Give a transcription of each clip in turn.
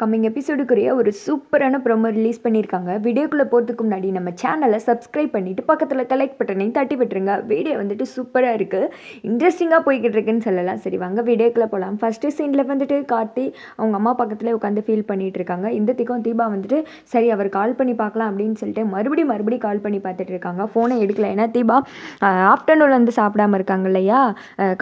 Coming எபிசோடுக்குரிய ஒரு சூப்பரான promo release பண்ணியிருக்காங்க. வீடியோக்குள்ளே போகிறதுக்கு முன்னாடி நம்ம சேனலை சப்ஸ்கிரைப் பண்ணிவிட்டு பக்கத்தில் கலெக்ட் பட்டனையும் தட்டி விட்டுருங்க. வீடியோ வந்துட்டு சூப்பராக இருக்குது இன்ட்ரெஸ்டிங்காக போய்கிட்டு இருக்குன்னு சொல்லலாம். சரி வாங்க வீடியோக்குள்ளே போகலாம் ஃபஸ்ட்டு சீனில் வந்துட்டு கார்த்தி அவங்க அம்மா பக்கத்தில் உட்காந்து ஃபீல் பண்ணிகிட்டு இருக்காங்க. இந்த திக்கம் தீபா வந்துட்டு சரி அவர் கால் பண்ணி பார்க்கலாம் அப்படின்னு சொல்லிட்டு மறுபடியும் மறுபடியும் கால் பண்ணி பார்த்துட்டு இருக்காங்க. ஃபோனை எடுக்கல. ஏன்னா தீபா ஆஃப்டர்நூன் வந்து சாப்பிடாம இருக்காங்க இல்லையா?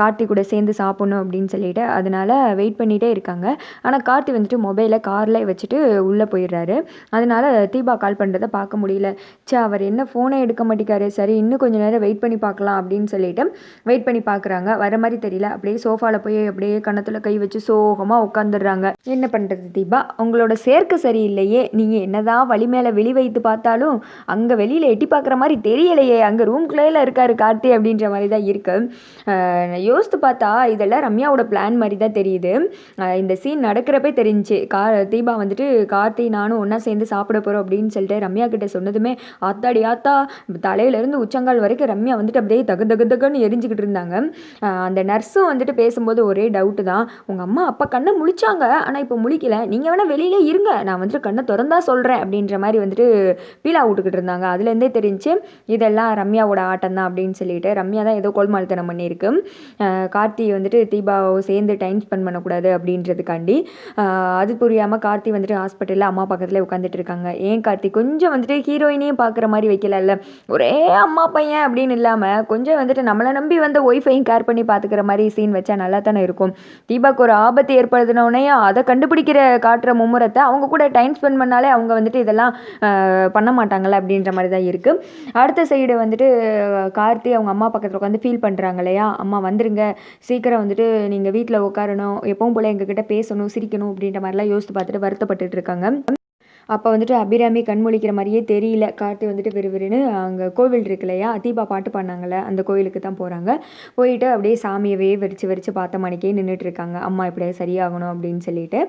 கார்த்தி கூட சேர்ந்து சாப்பிட்ணும் அப்படின்னு சொல்லிட்டு. அதனால வெயிட் பண்ணிகிட்டே இருக்காங்க. ஆனால் கார்த்தி வந்துட்டு மொபைலை காரில் வச்சுட்டு உள்ளே போயிடுறாரு. அதனால தீபா கால் பண்ணுறதை பார்க்க முடியல. சே அவர் என்ன ஃபோனை எடுக்க மாட்டேங்காரு சரி இன்னும் கொஞ்சம் நேரம் வெயிட் பண்ணி பார்க்கலாம் அப்படின்னு சொல்லிட்டு வெயிட் பண்ணி பார்க்குறாங்க. வர மாதிரி தெரியல. அப்படியே சோஃபாவில் போய் அப்படியே கணத்தில் கை வச்சு சோகமாக உட்காந்துடுறாங்க என்ன பண்ணுறது தீபா? உங்களோட சேர்க்கை சரியில்லையே. நீங்கள் என்னதான் வழி மேலே வெளி வைத்து பார்த்தாலும் அங்கே வெளியில் எட்டி பார்க்குற மாதிரி தெரியலையே. அங்கே ரூம்குள்ளேல இருக்காரு கார்த்தி அப்படின்ற மாதிரி தான் இருக்குது யோசித்து பார்த்தா இதெல்லாம் ரம்யாவோட பிளான் மாதிரி தான் தெரியுது. இந்த சீன் நடக்கிறப்பே தெரிஞ்சுச்சு. கார் தீபா வந்துட்டு கார்த்தி நானும் ஒன்றா சேர்ந்து சாப்பிட போகிறோம் அப்படின்னு சொல்லிட்டு ரம்யா கிட்ட சொன்னதுமே ஆத்தாடி ஆத்தா தலையிலேருந்து உச்சங்கால் வரைக்கும் ரம்யா வந்துட்டு அப்படியே தகு தகு தகுன்னு எரிஞ்சுக்கிட்டு இருந்தாங்க. அந்த நர்ஸும் வந்துட்டு பேசும்போது ஒரே டவுட்டு தான். உங்கள் அம்மா அப்பா கண்ணை முழிச்சாங்க ஆனால் இப்போ முழிக்கல. நீங்கள் வேணால் வெளியிலே இருங்க. நான் வந்துட்டு கண்ணை திறந்தா சொல்கிறேன் அப்படின்ற மாதிரி வந்துட்டு பீலா விட்டுக்கிட்டு இருந்தாங்க. அதுலேருந்தே தெரிஞ்சு இதெல்லாம் ரம்யாவோட ஆட்டம் தான் அப்படின்னு சொல்லிட்டு ரம்யா தான் ஏதோ கோல்மால்தனம் பண்ணியிருக்கு. கார்த்தி வந்துட்டு தீபாவை சேர்ந்து டைம் ஸ்பெண்ட் பண்ணக்கூடாது அப்படின்றதுக்காண்டி. அது புரியாமல் கார்த்தி வந்துட்டு ஹாஸ்பிட்டலில் அம்மா பக்கத்தில் உட்காந்துட்டு இருக்காங்க. ஏன் கார்த்தி? கொஞ்சம் வந்துட்டு ஹீரோயினையும் பார்க்குற மாதிரி வைக்கலல்ல ஒரே அம்மா பையன் அப்படின்னு இல்லாமல் கொஞ்சம் வந்துட்டு நம்மளை நம்பி வந்த ஒய்ஃபையும் கேர் பண்ணி பார்த்துக்கிற மாதிரி சீன் வச்சா நல்லா தானே இருக்கும். தீபாக்கு ஒரு ஆபத்து ஏற்படுத்தினோடனே அதை கண்டுபிடிக்கிற காட்டுற மும்முரத்தை அவங்க கூட டைம் ஸ்பெண்ட் பண்ணாலே அவங்க வந்துட்டு இதெல்லாம் பண்ண மாட்டாங்கல்ல அப்படின்ற மாதிரி தான் இருக்குது அடுத்த சைடு வந்துட்டு கார்த்தி அவங்க அம்மா பக்கத்தில் உட்காந்து ஃபீல் பண்ணுறாங்க இல்லையா? அம்மா வந்துருங்க. சீக்கிரம் வந்துட்டு நீங்கள் வீட்டில் உட்காரணும். எப்பவும் போல் எங்ககிட்ட பேசணும் சிரிக்கணும் அப்படின்ற மாதிரிலாம் யோசித்து பார்த்துட்டு வருத்தப்பட்டுட்டு இருக்காங்க. அப்போ வந்துட்டு அபிராமி கண்மொழிக்கிற மாதிரியே தெரியல. கார்த்தி வந்துட்டு விறுவிறுன்னு அங்கே கோவில் இருக்கு இல்லையா? தீபா பாட்டு பாடினாங்கல்ல அந்த கோயிலுக்கு தான் போகிறாங்க போயிட்டு அப்படியே சாமியவே வெறிச்சு வெறிச்சு பார்த்த மணிக்கே நின்றுட்டு இருக்காங்க அம்மா இப்படியே சரியாகணும் அப்படின்னு சொல்லிட்டு.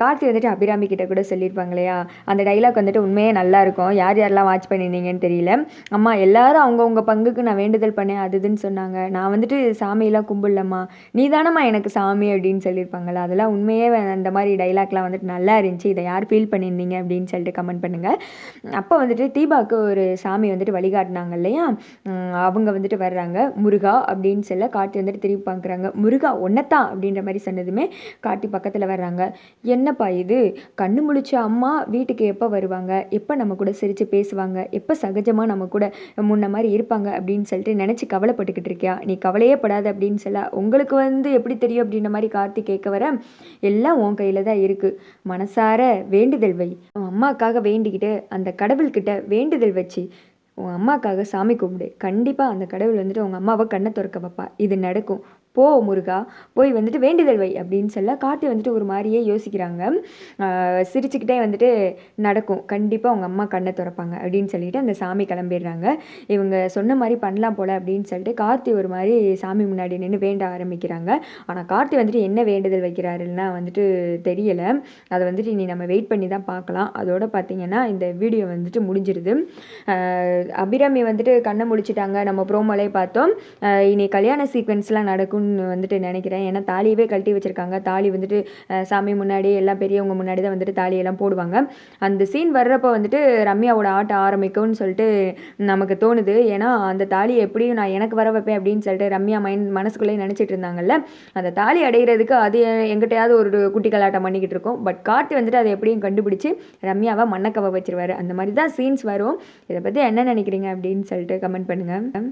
கார்த்தி வந்துட்டு அபிராமி கிட்ட கூட சொல்லியிருப்பாங்க இல்லையா? அந்த டைலாக் வந்துட்டு உண்மையே நல்லா இருக்கும். யார் யாரெல்லாம் வாட்ச் பண்ணியிருந்தீங்கன்னு தெரியல. அம்மா எல்லாரும் அவங்கவுங்க பங்குக்கு நான் வேண்டுதல் பண்ணேன் அது இதுன்னு சொன்னாங்க. நான் வந்துட்டு சாமியெல்லாம் கும்பிடலம்மா. நீ தானம்மா எனக்கு சாமி அப்படின்னு சொல்லியிருப்பாங்களா அதெல்லாம் உண்மையே அந்த மாதிரி டைலாக்லாம் வந்துட்டு நல்லா இருந்துச்சு. இதை யார் ஃபீல் பண்ணியிருந்தீங்க? அப்படின்னு சொல்லிட்டு கமெண்ட் பண்ணுங்கள் அப்போ வந்துட்டு தீபாவுக்கு ஒரு சாமி வந்துட்டு வழிகாட்டினாங்க இல்லையா? அவங்க வந்துட்டு வர்றாங்க. முருகா அப்படின்னு சொல்ல காட்டி வந்துட்டு திரும்பி பார்க்குறாங்க. முருகா ஒன்னத்தான் அப்படின்ற மாதிரி சொன்னதுமே காட்டி பக்கத்தில் வர்றாங்க. என்னப்பா இது? கண்ணு முழிச்ச அம்மா வீட்டுக்கு எப்போ வருவாங்க? எப்போ நம்ம கூட சிரித்து பேசுவாங்க? எப்போ சகஜமாக நம்ம கூட முன்ன மாதிரி இருப்பாங்க அப்படின்னு சொல்லிட்டு நினச்சி கவலைப்பட்டுக்கிட்டு இருக்கியா? நீ கவலையே படாத அப்படின்னு சொல்ல உங்களுக்கு வந்து எப்படி தெரியும்? அப்படின்ற மாதிரி கார்த்தி கேட்க வர எல்லாம் உன் கையில் தான் இருக்குது மனசார வேண்டுதல் வை. உன் அம்மாக்காக வேண்டிக்கிட்டு அந்த கடவுள்கிட்ட வேண்டுதல் வச்சு உன் அம்மாக்காக சாமி கும்பிடு. கண்டிப்பாக அந்த கடவுள் வந்துட்டு உங்கள் அம்மாவை கண்ணை திறக்க வைப்பா. இது நடக்கும். போ முருகா போய் வந்துட்டு வேண்டுதல் வை அப்படின்னு சொல்ல கார்த்தி வந்துட்டு ஒரு மாதிரியே யோசிக்கிறாங்க. சிரிச்சுக்கிட்டே வந்துட்டு நடக்கும். கண்டிப்பாக அவங்க அம்மா கண்ணை திறப்பாங்க அப்படின்னு சொல்லிட்டு அந்த சாமி கிளம்பிடுறாங்க. இவங்க சொன்ன மாதிரி பண்ணலாம் போல அப்படின்னு சொல்லிட்டு கார்த்தி ஒரு மாதிரி சாமி முன்னாடி நின்று வேண்ட ஆரம்பிக்கிறாங்க. ஆனால் கார்த்தி வந்துட்டு என்ன வேண்டுதல் வைக்கிறாருன்னா வந்துட்டு தெரியலை. அதை வந்துட்டு இனி நம்ம வெயிட் பண்ணி தான் பார்க்கலாம். அதோட பார்த்தீங்கன்னா இந்த வீடியோ வந்துட்டு முடிஞ்சிருது. அபிராமி வந்துட்டு கண்ணை முடிச்சிட்டாங்க. நம்ம ப்ரோமோலே பார்த்தோம். இனி கல்யாண சீக்வன்ஸ்லாம் இருக்கும்னு வந்துட்டு நினைக்கிறேன். ஏன்னா தாலியவே கழட்டி வச்சுருக்காங்க. தாலி வந்துட்டு சாமி முன்னாடி எல்லாம் பெரியவங்க முன்னாடி தான் வந்துட்டு தாலியெல்லாம் போடுவாங்க. அந்த சீன் வர்றப்போ வந்துட்டு ரம்யாவோட ஆட்டம் ஆரம்பிக்கும்னு சொல்லிட்டு நமக்கு தோணுது. ஏன்னா அந்த தாலியை எப்படியும் நான் எனக்கு வர வைப்பேன் அப்படின்னு சொல்லிட்டு ரம்யா மைண்ட் மனசுக்குள்ளேயே நினச்சிட்டு இருந்தாங்கல்ல. அந்த தாலி அடைகிறதுக்கு அது எங்கிட்டையாவது ஒரு குட்டி கலாட்டம் பண்ணிக்கிட்டு இருக்கோம். பட் கார்த்தி வந்துட்டு அதை எப்படியும் கண்டுபிடிச்சு ரம்யாவை மண்ணக்கவை வச்சிருவாரு. அந்த மாதிரி தான் சீன்ஸ் வரும். இதை பற்றி என்ன நினைக்கிறீங்க அப்படின்னு சொல்லிட்டு கமெண்ட் பண்ணுங்கள்